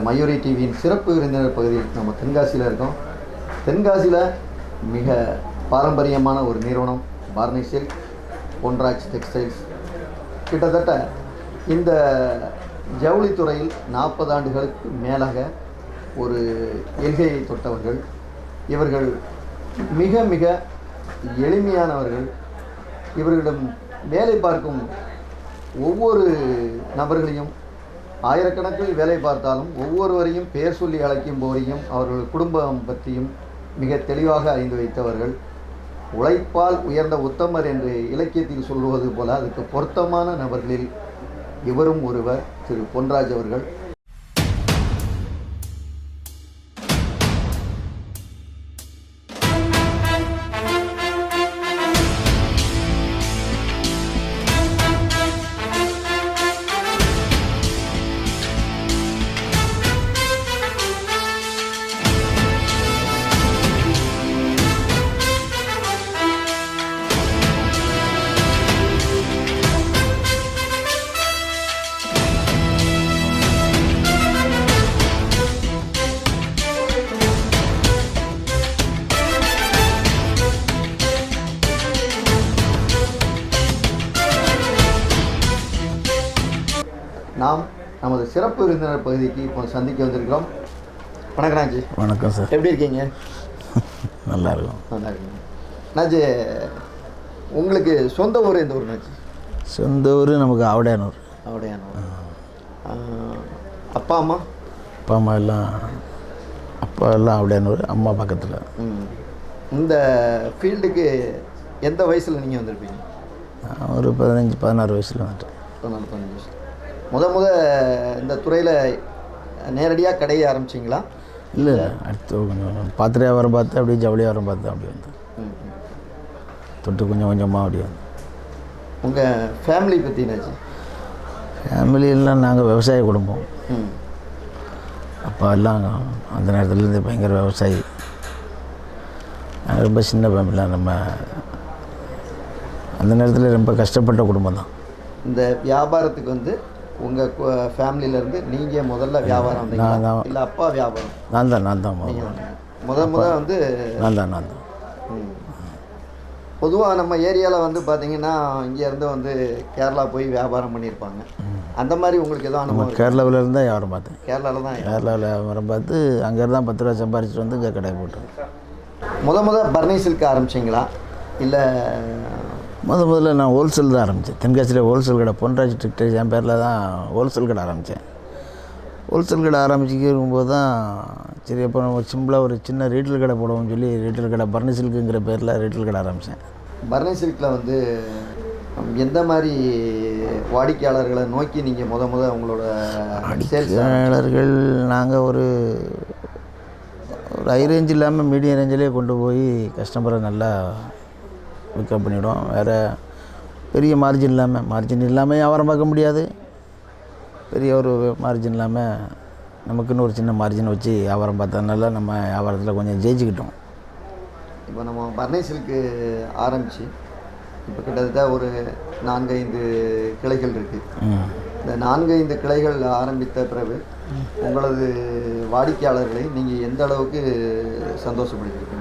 வணக்கம் நமது மயூரி டிவியின் சிறப்பு விருந்தினர் பகுதியில் நம்ம தென்காசியில் இருக்கோம். தென்காசியில் மிக பாரம்பரியமான ஒரு நிறுவனம் பார்னி சில்க் பொன்ராஜ் டெக்ஸ்டைல்ஸ் கிட்டத்தட்ட இந்த ஜவுளித்துறையில் நாற்பது ஆண்டுகளுக்கு மேலாக ஒரு எல்கையை தொட்டவர்கள். இவர்கள் மிக மிக எளிமையானவர்கள். இவர்களிடம் வேலை பார்க்கும் ஒவ்வொரு நபர்களையும் ஆயிரக்கணக்கில் வேலை பார்த்தாலும் ஒவ்வொருவரையும் பெயர் சொல்லி அழைக்கும் போரையும் அவர்கள் குடும்பம் பற்றியும் மிக தெளிவாக அறிந்து வைத்தவர்கள். உழைப்பால் உயர்ந்த உத்தமர் என்று இலக்கியத்தில் சொல்வது போல அதுக்கு பொருத்தமான நபர்களில் இவரும் ஒருவர் திரு பொன்ராஜ் அவர்கள். விருந்தினர் பகுதிக்கு இப்போ சந்திக்க வந்திருக்கிறோம். வணக்கம் நாஜி வணக்கம் சார். எப்படி இருக்கீங்க? நல்லா இருக்கும். நல்லா இருக்கீங்க. நாஜி உங்களுக்கு சொந்த ஊர் எந்த ஊர் நாஜி சொந்த ஊர் நமக்கு ஆவடையானூர். அப்படியான அப்பா அம்மா? அப்பா அம்மா எல்லாம் அப்பா எல்லாம் ஆவடையானூர் அம்மா பக்கத்தில். இந்த ஃபீல்டுக்கு எந்த வயசில் நீங்கள் வந்திருப்பீங்க? நான் ஒரு பதினஞ்சு பதினாறு வயசில் வந்துட்டேன். பதினாலு பதினஞ்சு வயசு. முத முத இந்த துறையில் நேரடியாக கடையை ஆரம்பிச்சிங்களா? இல்லை அடுத்து கொஞ்சம் பாத்திர வியாபாரம் பார்த்து அப்படியே ஜவுளி வியாபாரம் பார்த்து அப்படி வந்து. தொட்டு கொஞ்சம் கொஞ்சமாக அப்படி வந்து. உங்கள் ஃபேமிலி பற்றி என்னாச்சு? ஃபேமிலியெல்லாம் நாங்கள் விவசாய குடும்பம். அப்பா எல்லாம் அந்த நேரத்துலேருந்து பயங்கர விவசாயி. நாங்கள் ரொம்ப சின்ன ஃபேமிலி நம்ம அந்த நேரத்தில் ரொம்ப கஷ்டப்பட்ட குடும்பம் தான். இந்த வியாபாரத்துக்கு வந்து உங்கள் ஃபேமிலியிலேருந்து நீங்கள் முதல்ல வியாபாரம் வந்தீங்களா. இல்லை அப்பா வியாபாரம்? நான் தான் நான் தான் நீங்கள் முதல்ல. வந்தீங்க முத முத வந்து நான் தான் நான் தான். பொதுவாக நம்ம ஏரியாவில் வந்து பார்த்தீங்கன்னா இங்கேருந்து வந்து கேரளா போய் வியாபாரம் பண்ணியிருப்பாங்க அந்த மாதிரி உங்களுக்கு எதுவும் அனுபவம்? கேரளாவில் இருந்தால் வியாபாரம் பார்த்தேன் கேரளாவில் தான் கேரளாவில் வியாபாரம் பார்த்து அங்கே தான் பத்து ரூபா சம்பாரிச்சிட்டு வந்து இங்கே கடை போட்டேன் முத முத பர்னி சில்க் ஆரம்பிச்சிங்களா? இல்லை முத முதல்ல நான் ஹோல்சேல் தான் ஆரம்பித்தேன். தென்காசியில் ஹோல்சேல் கடை பொன்ராஜ் டிக்டர் என் பேரில் தான் ஹோல்சேல் கடை ஆரம்பித்தேன். ஹோல்சேல் கடை ஆரம்பிச்சிக்கும்போது தான் சரி அப்போ நம்ம சிம்பிளாக ஒரு சின்ன ரீட்டைல் கடை போடுவோம்னு சொல்லி ரீட்டைல் கடை பர்னி சில்க்குங்கிற பேரில் ரீட்டைல் கடை ஆரம்பித்தேன். பர்னி சில்கில் வந்து எந்த மாதிரி வாடிக்கையாளர்களை நோக்கி நீங்கள் முத முத உங்களோட வாடிக்கையாளர்கள் நாங்கள் ஒரு ஒரு ஹை ரேஞ்ச் இல்லாமல் மீடியம் ரேஞ்சிலே கொண்டு போய் கஸ்டமரை நல்லா பிக்கப் பண்ணிவிடும் வேறு பெரிய மார்ஜின் இல்லாமல் மார்ஜின் இல்லாமல் வியாபாரம் பார்க்க முடியாது. பெரிய ஒரு மார்ஜின் இல்லாமல் நமக்குன்னு ஒரு சின்ன மார்ஜின் வச்சு வியாபாரம் பார்த்ததுனால நம்ம வியாபாரத்தில் கொஞ்சம் ஜெயிச்சுக்கிட்டோம். இப்போ நம்ம பர்னி சில்க்கு ஆரம்பித்து இப்போ கிட்டத்தட்ட ஒரு நான்கு ஐந்து கிளைகள் இருக்குது இந்த நான்கு ஐந்து கிளைகள் ஆரம்பித்த பிறகு உங்களது வாடிக்கையாளர்களை நீங்கள் எந்த அளவுக்கு சந்தோஷப்படுத்திருக்கீங்க?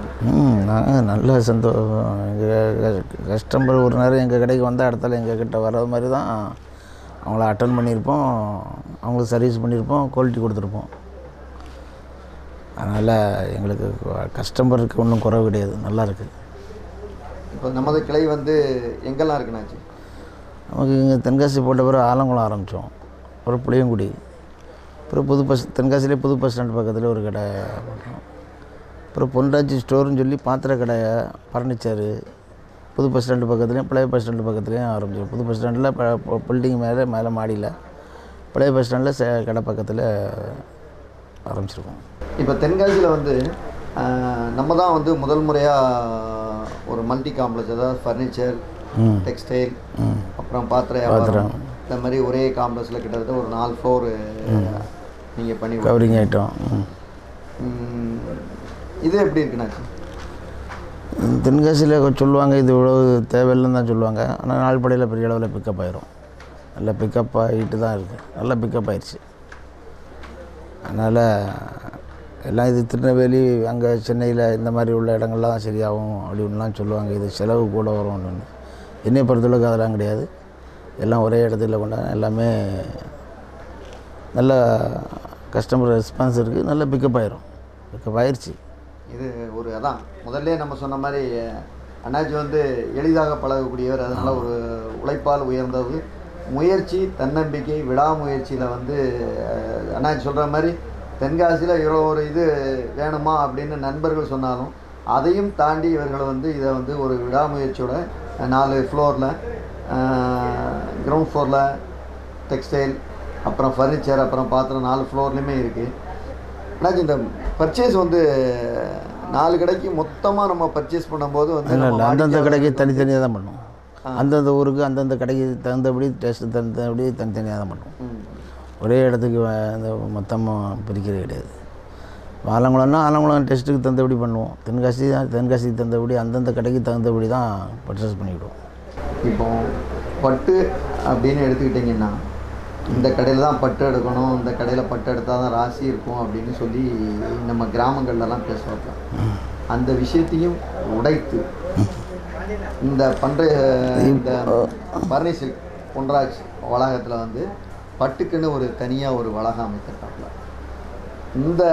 நல்ல சந்தோஷம் எங்கள் கஸ்டமர் ஒரு நேரம் எங்கள் கடைக்கு வந்தால் இடத்துல எங்கள் கிட்ட வர்றது மாதிரி தான் அவங்கள அட்டன் பண்ணியிருப்போம். அவங்களுக்கு சர்வீஸ் பண்ணியிருப்போம். குவாலிட்டி கொடுத்துருப்போம். அதனால் எங்களுக்கு கஸ்டமருக்கு ஒன்றும் குறைவு கிடையாது. நல்லா இருக்குது இப்போ நமது கிளை வந்து எங்கெல்லாம் இருக்குனாச்சு? நமக்கு இங்கே தென்காசி போட்ட பிறகு ஆலங்குளம் ஆரம்பித்தோம் அப்புறம் புளியங்குடி. அப்புறம் புது பஸ் தென்காசிலே புது பஸ் ஸ்டாண்ட் பக்கத்தில் ஒரு கடை போட்டோம். அப்புறம் பொன்ராஜ் ஸ்டோர்னு சொல்லி பாத்திர கடை ஃபர்னிச்சரு புது பஸ் ஸ்டாண்டு பக்கத்துலேயும் பழைய பஸ் ஸ்டாண்டு பக்கத்துலேயும் ஆரம்பிச்சோம் புது பஸ் ஸ்டாண்டில் பில்டிங் மேலே மேலே மாடியில் பழைய பஸ் ஸ்டாண்டில் சே கடை பக்கத்தில் ஆரம்பிச்சிருக்கோம். இப்போ தென்காசியில் வந்து நம்ம தான் வந்து முதல் முறையாக ஒரு மல்டி காம்ப்ளெக்ஸ் அதாவது ஃபர்னிச்சர் டெக்ஸ்டைல் அப்புறம் பாத்திர வியாபாரம். இந்த மாதிரி ஒரே காம்ப்ளெக்ஸில் கிட்டத்தட்ட ஒரு நாலு ஃப்ளோர் நீங்கள் பண்ணி கவரிங் ஐட்டம் இது எப்படி இருக்குண்ணா தென்காசியில் சொல்லுவாங்க இது இவ்வளோ தேவையில்லைன்னு தான் சொல்லுவாங்க. ஆனால் நாள்படையில் பெரிய அளவில் பிக்கப் ஆயிரும். நல்லா பிக்கப் ஆகிட்டு தான் இருக்குது நல்லா பிக்கப் ஆயிடுச்சு அதனால் எல்லாம் இது திருநெல்வேலி அங்கே சென்னையில் இந்த மாதிரி உள்ள இடங்கள்லாம் சரியாகும் அப்படின்லாம் சொல்லுவாங்க. இது செலவு கூட வரும் அப்படின்னு. என்னை பொறுத்தளவுக்கு அதெல்லாம் கிடையாது. எல்லாம் ஒரே இடத்துல கொண்டாங்க எல்லாமே நல்ல கஸ்டமர் ரெஸ்பான்ஸ் இருக்குது நல்லா பிக்கப் ஆயிரும். பிக்கப் ஆயிடுச்சு இது ஒரு அதான். முதல்ல நம்ம சொன்ன மாதிரி அண்ணாச்சி வந்து எளிதாக பழகக்கூடியவர். அதனால் ஒரு உழைப்பால் உயர்ந்தவர் முயற்சி தன்னம்பிக்கை விடாமுயற்சியில் வந்து அண்ணாஜி அண்ணாச்சி சொல்கிற மாதிரி தென்காசியில் இவ்வளோ ஒரு இது வேணுமா அப்படின்னு நண்பர்கள் சொன்னாலும் அதையும் தாண்டி இவர்கள் வந்து இதை வந்து ஒரு விடாமுயற்சியோட நாலு ஃப்ளோரில் கிரவுண்ட் ஃப்ளோரில் டெக்ஸ்டைல் அப்புறம் ஃபர்னிச்சர் அப்புறம் பாத்திரம் நாலு ஃப்ளோர்லேயுமே இருக்குது அண்ணாச்சி இந்த பர்ச்சேஸ் வந்து நாலு கடைக்கு மொத்தமாக நம்ம பர்ச்சேஸ் பண்ணும்போது வந்து இல்லை இல்லை அந்தந்த கடைக்கு தனித்தனியாக தான் பண்ணுவோம். அந்தந்த ஊருக்கு அந்தந்த கடைக்கு தகுந்தபடி டேஸ்ட்டு தகுந்தபடி தனித்தனியாக தான் பண்ணுவோம். ஒரே இடத்துக்கு இந்த மொத்தமாக பிரிக்கிறது கிடையாது. ஆலங்குளம்னா ஆலங்குளம் டெஸ்ட்டுக்கு தகுந்தபடி பண்ணுவோம். தென்காசி தான் தென்காசிக்கு தகுந்தபடி அந்தந்த கடைக்கு தகுந்தபடி தான் பர்ச்சேஸ் பண்ணிக்கிடுவோம். இப்போ பட்டு அப்படின்னு எடுத்துக்கிட்டிங்கன்னா இந்த கடையில் தான் பட்டு எடுக்கணும் இந்த கடையில் பட்டு எடுத்தால் தான் ராசி இருக்கும் அப்படின்னு சொல்லி நம்ம கிராமங்கள்லலாம் பேசுவாங்க. அந்த விஷயத்தையும் உடைத்து இந்த பண்டைய இந்த பரணி சில்க் பொன்ராஜ் வளாகத்தில் வந்து பட்டுக்குன்னு ஒரு தனியாக ஒரு வளாகம் அமைத்திருக்காங்க இந்த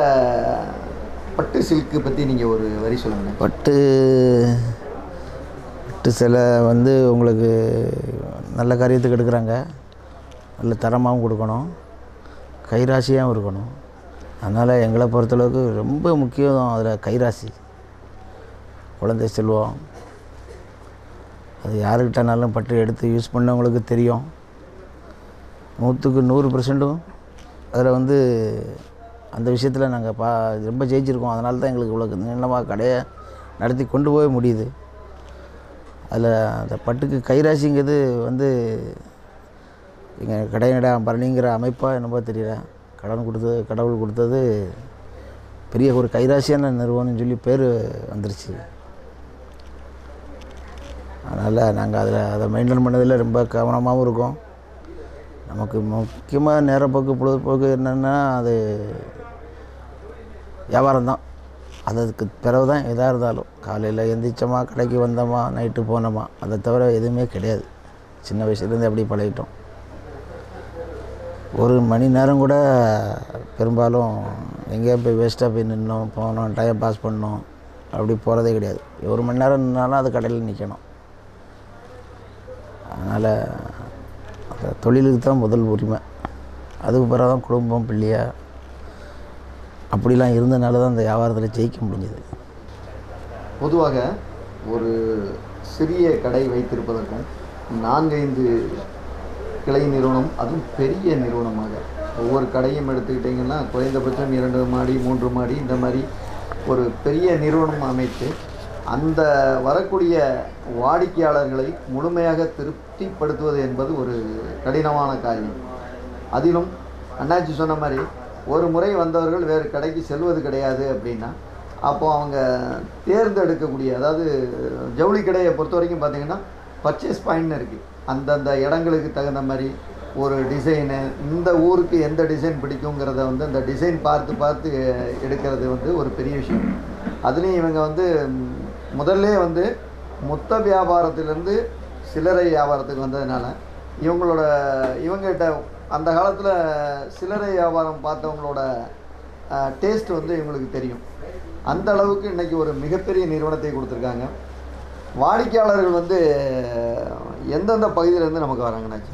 பட்டு சில்க்கு பற்றி நீங்கள் ஒரு வரி சொல்லுங்கள் பட்டு பட்டு சிலை வந்து உங்களுக்கு நல்ல காரியத்துக்கு எடுக்கிறாங்க. நல்ல தரமாகவும் கொடுக்கணும். கைராசியாகவும் இருக்கணும். அதனால் எங்களை பொறுத்தளவுக்கு ரொம்ப முக்கியம் அதில் கைராசி. குழந்தை செல்வம். அது யாருக்கிட்டனாலும் பட்டு எடுத்து யூஸ் பண்ணவங்களுக்கு தெரியும். நூற்றுக்கு நூறு பர்சன்ட்டும் அதில் வந்து அந்த விஷயத்தில் நாங்கள் பா ரொம்ப ஜெயிச்சிருக்கோம். அதனால தான் எங்களுக்கு இவ்வளோ நீளமாக கடையை நடத்தி கொண்டு போக முடியுது. அதில் அந்த பட்டுக்கு கைராசிங்கிறது வந்து இங்கே கடையினடா பரணிங்கிற அமைப்பாக என்னமோ தெரியல. கடன் கொடுத்தது கடவுள் கொடுத்தது பெரிய ஒரு கைராசியான நிறுவனம்னு சொல்லி பேர் வந்துருச்சு. அதனால் நாங்கள் அதில் அதை மெயின்டைன் பண்ணதில் ரொம்ப கவனமாகவும் இருக்கோம். நமக்கு முக்கியமாக நேரப்போக்கு பொழுதுபோக்கு என்னென்னா அது வியாபாரம் தான் அதுக்கு பிறகு தான் எதாக இருந்தாலும் காலையில் எந்திரிச்சோமா கடைக்கு வந்தோமா நைட்டு போனோமா அதை தவிர எதுவுமே கிடையாது. சின்ன வயசுலேருந்து அப்படி பழகிட்டோம். ஒரு மணி நேரம் கூட பெரும்பாலும் எங்கேயோ போய் வேஸ்ட்டாக போய் நின்னோம் போனோம் டைம் பாஸ் பண்ணோம். அப்படி போகிறதே கிடையாது. ஒரு மணி நேரம் நின்னாலும் அது கடையில் நிற்கணும் அதனால் அந்த தொழிலுக்கு தான் முதல் உரிமை. அதுக்கு பிறகு தான் குடும்பம் பிள்ளையா. அப்படிலாம் இருந்தனால தான் அந்த வியாபாரத்தில் ஜெயிக்க முடிஞ்சது. பொதுவாக ஒரு சிறிய கடை வைத்திருப்பதற்கும் நான்கைந்து கிளை நிறுவனம் அதுவும் பெரிய நிறுவனமாக. ஒவ்வொரு கடையும் எடுத்துக்கிட்டிங்கன்னா குறைந்தபட்சம் இரண்டு மாடி மூன்று மாடி இந்த மாதிரி ஒரு பெரிய நிறுவனம் அமைத்து அந்த வரக்கூடிய வாடிக்கையாளர்களை முழுமையாக திருப்திப்படுத்துவது என்பது ஒரு கடினமான காரியம். அதிலும் அண்ணாச்சி சொன்ன மாதிரி ஒரு முறை வந்தவர்கள் வேறு கடைக்கு செல்வது கிடையாது அப்படின்னா அப்போது அவங்க தேர்ந்தெடுக்கக்கூடிய அதாவது ஜவுளி கடையை பொறுத்த வரைக்கும் பார்த்தீங்கன்னா பர்ச்சேஸ் பாயிண்ட்னு இருக்குது அந்தந்த இடங்களுக்கு தகுந்த மாதிரி ஒரு டிசைனு இந்த ஊருக்கு எந்த டிசைன் பிடிக்குங்கிறத வந்து அந்த டிசைன் பார்த்து பார்த்து எடுக்கிறது வந்து ஒரு பெரிய விஷயம். அதுலேயும் இவங்க வந்து முதல்ல வந்து மொத்த வியாபாரத்திலேருந்து சில்லறை வியாபாரத்துக்கு வந்ததுனால இவங்களோட இவங்ககிட்ட அந்த காலத்தில் சில்லறை வியாபாரம் பார்த்தவங்களோட டேஸ்ட் வந்து இவங்களுக்கு தெரியும். அந்த அளவுக்கு இன்றைக்கி ஒரு மிகப்பெரிய நிறுவனத்தை கொடுத்துருக்காங்க. வாடிக்கையாளர்கள் வந்து எந்தெந்த பகுதியிலேருந்து நமக்கு வராங்கன்னாச்சு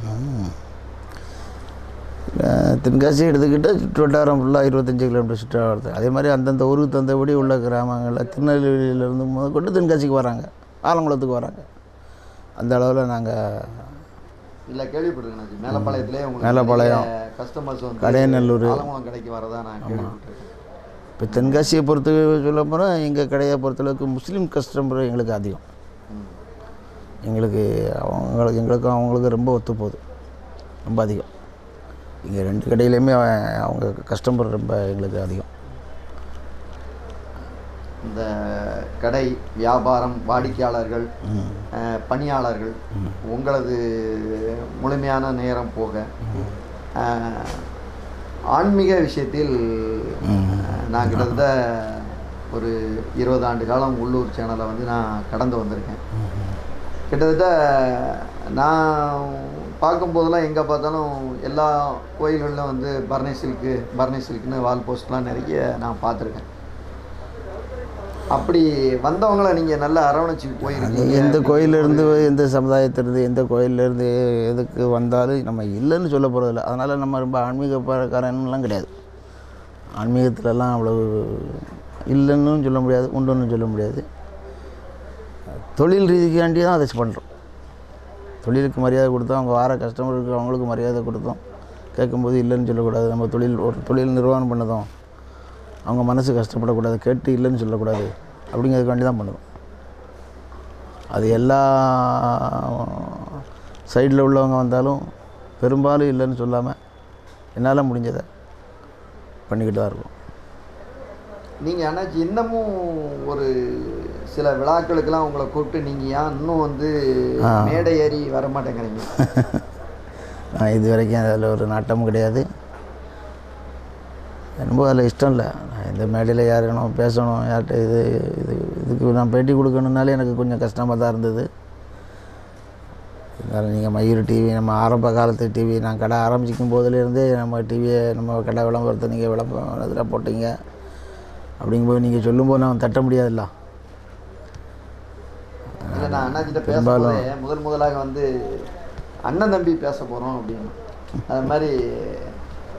அஹ் தென்காசி எடுத்துக்கிட்டு சுற்றுவட்டாரம் ஃபுல்லாக இருபத்தஞ்சி கிலோமீட்டர் சுற்றுவட்டாரத்து. அதே மாதிரி அந்தந்த ஊருக்கு தந்தபடி உள்ள கிராமங்களில் திருநெல்வேலியிலேருந்து முதற்கொண்டு தென்காசிக்கு வராங்க. ஆலங்குளத்துக்கு வராங்க. அந்த அளவில் நாங்கள் இல்லை கேள்விப்பட்டிருக்கேன் மேலப்பாளையத்திலே உங்களுக்கு மேலப்பாளையம். கஸ்டமர்ஸ் வந்து கடையநல்லூர். ஆலங்குளம் கடைக்கு வரதா நான் கேள்விப்பட்டிருக்கேன். இப்போ தென்காசியை பொறுத்த சொல்ல போனால் எங்கள் கடையை பொறுத்தளவுக்கு முஸ்லீம் கஸ்டமர் எங்களுக்கு அதிகம். எங்களுக்கு அவங்களுக்கு எங்களுக்கும் அவங்களுக்கு ரொம்ப ஒத்து போகுது. ரொம்ப அதிகம். இங்கே ரெண்டு கடையிலையுமே அவ- அவங்க கஸ்டமர் ரொம்ப எங்களுக்கு அதிகம். இந்த கடை வியாபாரம் வாடிக்கையாளர்கள் பணியாளர்கள் உங்களது முழுமையான நேரம் போக ஆன்மீக விஷயத்தில் நான் கிட்டத்தட்ட ஒரு இருபது ஆண்டு காலம் உள்ளூர் சேனலை வந்து நான் கடந்து வந்திருக்கேன். கிட்டத்தட்ட நான் பார்க்கும்போதெல்லாம் எங்கே பார்த்தாலும் எல்லா கோயில்களிலும் வந்து பர்ணை சில்க்கு பர்ணை சில்க்குன்னு வால் போஸ்ட்லாம் நிறைய நான் பார்த்துருக்கேன். அப்படி வந்தவங்கள நீங்கள் நல்லா அரவணைச்சி போயிருக்கீங்க. எந்த கோயிலிருந்து எந்த சமுதாயத்திலிருந்து எந்த கோயிலிருந்து எதுக்கு வந்தாலும் நம்ம இல்லைன்னு சொல்ல போகிறதில்ல அதனால் நம்ம ரொம்ப ஆன்மீக பழக்காரன்லாம் கிடையாது. ஆன்மீகத்துலலாம் அவ்வளவு இல்லைன்னு சொல்ல முடியாது உண்டுன்னு சொல்ல முடியாது. தொழில் ரீதிக்காண்டி தான் அதை பண்ணுறோம். தொழிலுக்கு மரியாதை கொடுத்தோம். அவங்க வார கஸ்டமருக்கு அவங்களுக்கு மரியாதை கொடுத்தோம். கேட்கும்போது இல்லைன்னு சொல்லக்கூடாது. நம்ம தொழில் ஒரு தொழில் நிர்வாகம் பண்ணதும். அவங்க மனசு கஷ்டப்படக்கூடாது. கேட்டு இல்லைன்னு சொல்லக்கூடாது. அப்படிங்கிறதுக்காண்டி தான் பண்ணுவோம் அது எல்லா சைடில் உள்ளவங்க வந்தாலும் பெரும்பாலும் இல்லைன்னு சொல்லாமல் என்னால் முடிஞ்சதை பண்ணிக்கிட்டு தான் இருக்கும். நீங்கள் ஆனால் இன்னமும் ஒரு சில விழாக்களுக்கெல்லாம் உங்களை கூப்பிட்டு நீங்கள் ஏன் இன்னும் வந்து. மேடை ஏறி வர மாட்டேங்கிறீங்க நான் இது வரைக்கும் அதில் ஒரு நாட்டமும் கிடையாது. ரொம்ப அதில் இஷ்டம் இல்லை. நான் இந்த மேடையில் யாருக்கணும் பேசணும் யார்கிட்ட இது இது இதுக்கு நான் பேட்டி கொடுக்கணுன்னாலே எனக்கு கொஞ்சம் கஷ்டமாக தான் இருந்தது. இருந்தாலும் நீங்கள் மயூர் டிவி நம்ம ஆரம்ப காலத்து டிவி நான் கடை ஆரம்பிக்கும் போதுலேருந்தே நம்ம டிவியை நம்ம கடை விளம்பரத்தை நீங்கள் விளம்பரம் இதில் போட்டீங்க. அப்படிங்கும்போது நீங்கள் சொல்லும்போது நான் தட்ட முடியாதுல்ல. இல்லை நான் அண்ணாச்சிட்ட பேசும்போதே முதல் முதலாக வந்து அண்ணன் தம்பி பேச போகிறோம் அப்படின்னு. அது மாதிரி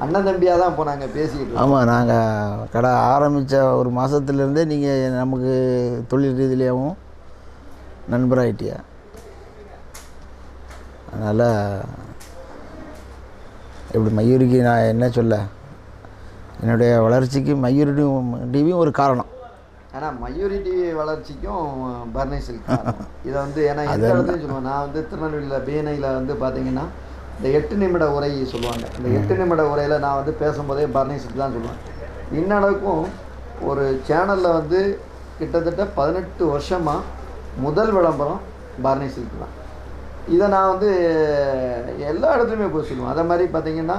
அண்ணன் தம்பியாக தான் இப்போ நாங்கள் பேசிக்கிட்டு ஆமாம் நாங்கள் கடை ஆரம்பித்த ஒரு மாதத்துலேருந்தே நீங்கள் நமக்கு தொழில் ரீதியிலாகவும் நண்பராயிட்டியா அதனால் இப்படி மயூரிக்கு நான் என்ன சொல்ல? என்னுடைய வளர்ச்சிக்கு மயூரி டிவியும் ஒரு காரணம். ஆனால் மயூரி டிவி வளர்ச்சிக்கும் பர்னை சில்க். இதை வந்து ஏன்னா எந்த இடத்துலையும் சொல்லுவேன் நான் வந்து திருநெல்வேலியில் பேனையில் வந்து பார்த்தீங்கன்னா இந்த எட்டு நிமிட உரை சொல்லுவாங்க. இந்த எட்டு நிமிட உரையில் நான் வந்து பேசும்போதே பர்னை சில்க் தான் சொல்லுவேன். இன்னளவுக்கும் ஒரு சேனலில் வந்து கிட்டத்தட்ட பதினெட்டு வருஷமாக முதல் விளம்பரம் பர்னை சில்க் தான். இதை நான் வந்து எல்லா இடத்துலையுமே போய் சொல்லுவேன். அதே மாதிரி பார்த்தீங்கன்னா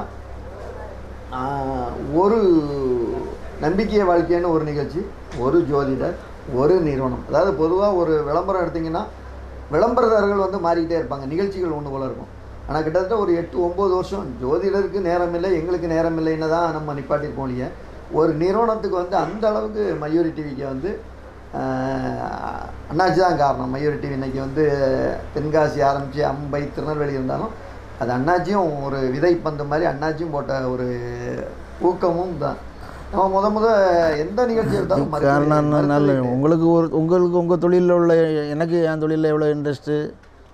ஒரு நம்பிக்கை வாழ்க்கைன்னு ஒரு நிகழ்ச்சி ஒரு ஜோதிடர் ஒரு நிறுவனம். அதாவது பொதுவாக ஒரு விளம்பரம் எடுத்திங்கன்னா விளம்பரதாரர்கள் வந்து மாறிக்கிட்டே இருப்பாங்க. நிகழ்ச்சிகள் ஒன்று போல இருக்கும். ஆனால் கிட்டத்தட்ட ஒரு எட்டு ஒம்பது வருஷம் ஜோதிடருக்கு நேரம் இல்லை எங்களுக்கு நேரம் இல்லைன்னு தான் நம்ம நிப்பாட்டிருப்போம் இல்லையே? ஒரு நிறுவனத்துக்கு வந்து அந்த அளவுக்கு மயூரி டிவிக்கு வந்து அண்ணாச்சி தான் காரணம். மயூரி டிவி இன்னைக்கு வந்து தென்காசி ஆரம்பித்து அம்பை திருநெல்வேலி இருந்தாலும் அது அண்ணாச்சியும் ஒரு விதை பந்து மாதிரி அண்ணாச்சியும் போட்ட ஒரு ஊக்கமும் தான். நம்ம முத முத எந்த நிகழ்ச்சி எடுத்தாலும் நல்ல. உங்களுக்கு ஒரு உங்களுக்கு உங்கள் தொழிலில் உள்ள எனக்கு என் தொழிலில் எவ்வளோ இன்ட்ரெஸ்ட்டு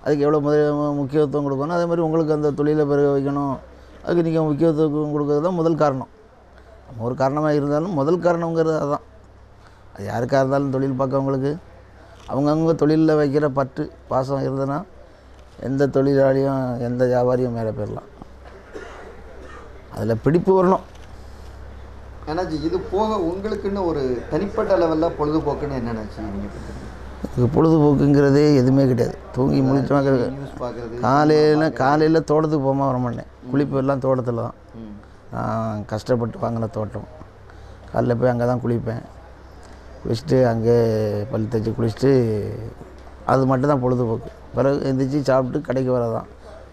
அதுக்கு எவ்வளோ முதல் முக்கியத்துவம் கொடுக்கணும் அதே மாதிரி உங்களுக்கு அந்த தொழிலை பெருக வைக்கணும் அதுக்கு நீங்கள் முக்கியத்துவம் கொடுக்கறது தான் முதல் காரணம். நம்ம ஒரு காரணமாக இருந்தாலும் முதல் காரணங்கிறது அதுதான் அது யாருக்காக இருந்தாலும் தொழில் பார்க்கவங்களுக்கு அவங்கவுங்க தொழிலில் வைக்கிற பற்று பாசம் இருந்ததுன்னா எந்த தொழிலாளியும் எந்த வியாபாரியும் மேலே போயிடலாம். அதில் பிடிப்பு வரணும். அண்ணாச்சி இது போக உங்களுக்குன்னு ஒரு தனிப்பட்ட லெவலில் பொழுதுபோக்குன்னு என்ன நினச்சி நீங்கள் பொழுதுபோக்குங்கிறதே எதுவுமே கிடையாது. தூங்கி பார்க்குறது காலையில் காலையில் தோட்டத்துக்கு போகாமல் வர மாட்டேன். குளிப்பு எல்லாம் தோட்டத்தில் தான். கஷ்டப்பட்டு வாங்கின தோட்டம். காலைல போய் அங்கே தான் குளிப்பேன். குளிச்சுட்டு அங்கே பல் தேய்ச்சி குளிச்சுட்டு அது மட்டும் தான் பொழுதுபோக்கு. பிறகு எந்திரிச்சு சாப்பிட்டு கடைக்கு வரதான்.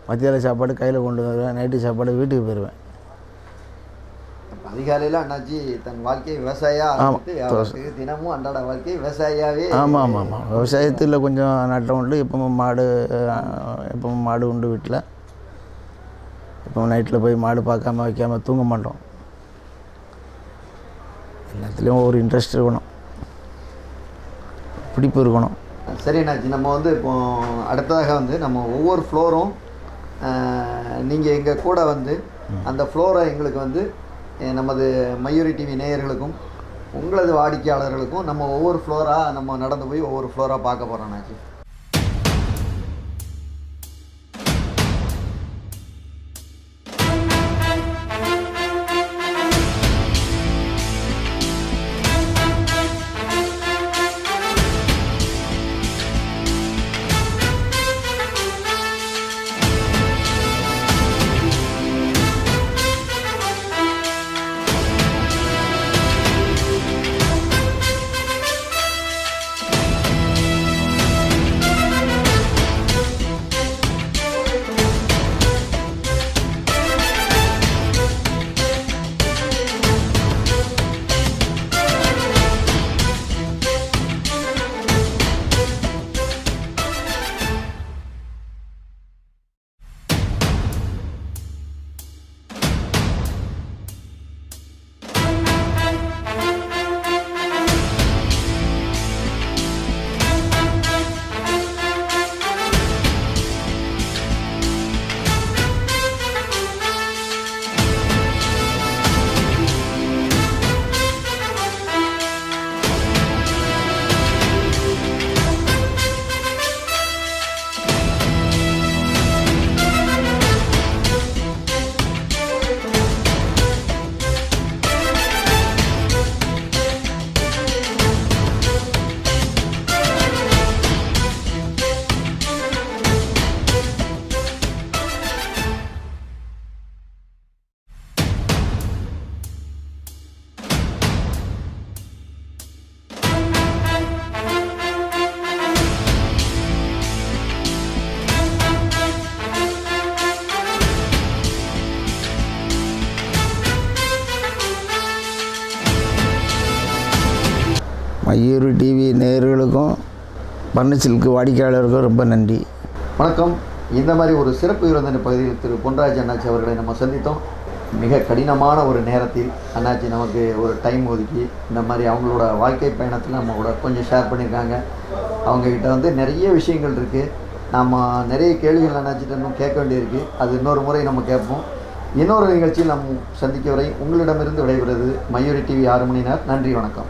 மத்தியானம் சாப்பாடு கையில் கொண்டு வருவேன். நைட்டு சாப்பாடு வீட்டுக்கு போயிடுவேன் அதிகாலையில் அண்ணாச்சி தன் வாழ்க்கை விவசாயியா ஆரம்பித்து அவருக்கு தினமும் அன்றாட வாழ்க்கை விவசாயியாவே ஆமாம் ஆமாம் ஆமாம் விவசாயத்தில் கொஞ்சம் நட்டம் உண்டு. எப்பவும் மாடு எப்பவும் மாடு உண்டு வீட்டில் எப்பவும் நைட்டில் போய் மாடு பார்க்காம வைக்காம தூங்க மாட்டோம். எல்லாத்துலேயும் ஒரு இன்ட்ரெஸ்ட் இருக்கணும். பிடிப்பு இருக்கணும். சரி அண்ணாச்சி. நம்ம வந்து இப்போ அடுத்ததாக வந்து நம்ம ஒவ்வொரு ஃப்ளோரும் நீங்கள் எங்கள் கூட வந்து அந்த ஃப்ளோரை எங்களுக்கு வந்து நமது மயூரி டிவி நேயர்களுக்கும் உங்களது வாடிக்கையாளர்களுக்கும் நம்ம ஒவ்வொரு ஃப்ளோராக நம்ம நடந்து போய் ஒவ்வொரு ஃப்ளோராக பார்க்க போகிறோம் நாச்சு. மயூர் டிவி நேயர்களுக்கும் பர்னிச்சிலுக்கு வாடிக்கையாளருக்கும் ரொம்ப நன்றி. வணக்கம். இந்த மாதிரி ஒரு சிறப்பு விருந்தின பகுதியில் திரு பொன்ராஜ் அண்ணாச்சி அவர்களை நம்ம சந்தித்தோம். மிக கடினமான ஒரு நேரத்தில் அண்ணாச்சி நமக்கு ஒரு டைம் ஒதுக்கி இந்த மாதிரி அவங்களோட வாழ்க்கை பயணத்தில் நம்ம கூட கொஞ்சம் ஷேர் பண்ணியிருக்காங்க அவங்கக்கிட்ட வந்து நிறைய விஷயங்கள் இருக்குது நம்ம நிறைய கேள்விகள் அண்ணாச்சிட்ட இன்னும் கேட்க வேண்டியிருக்கு. அது இன்னொரு முறை நம்ம கேட்போம். இன்னொரு நிகழ்ச்சியில் நம் சந்திக்க வரை உங்களிடமிருந்து விடைபெறுவது மயூரி டிவி ஆறு மணி நேரம். நன்றி வணக்கம்.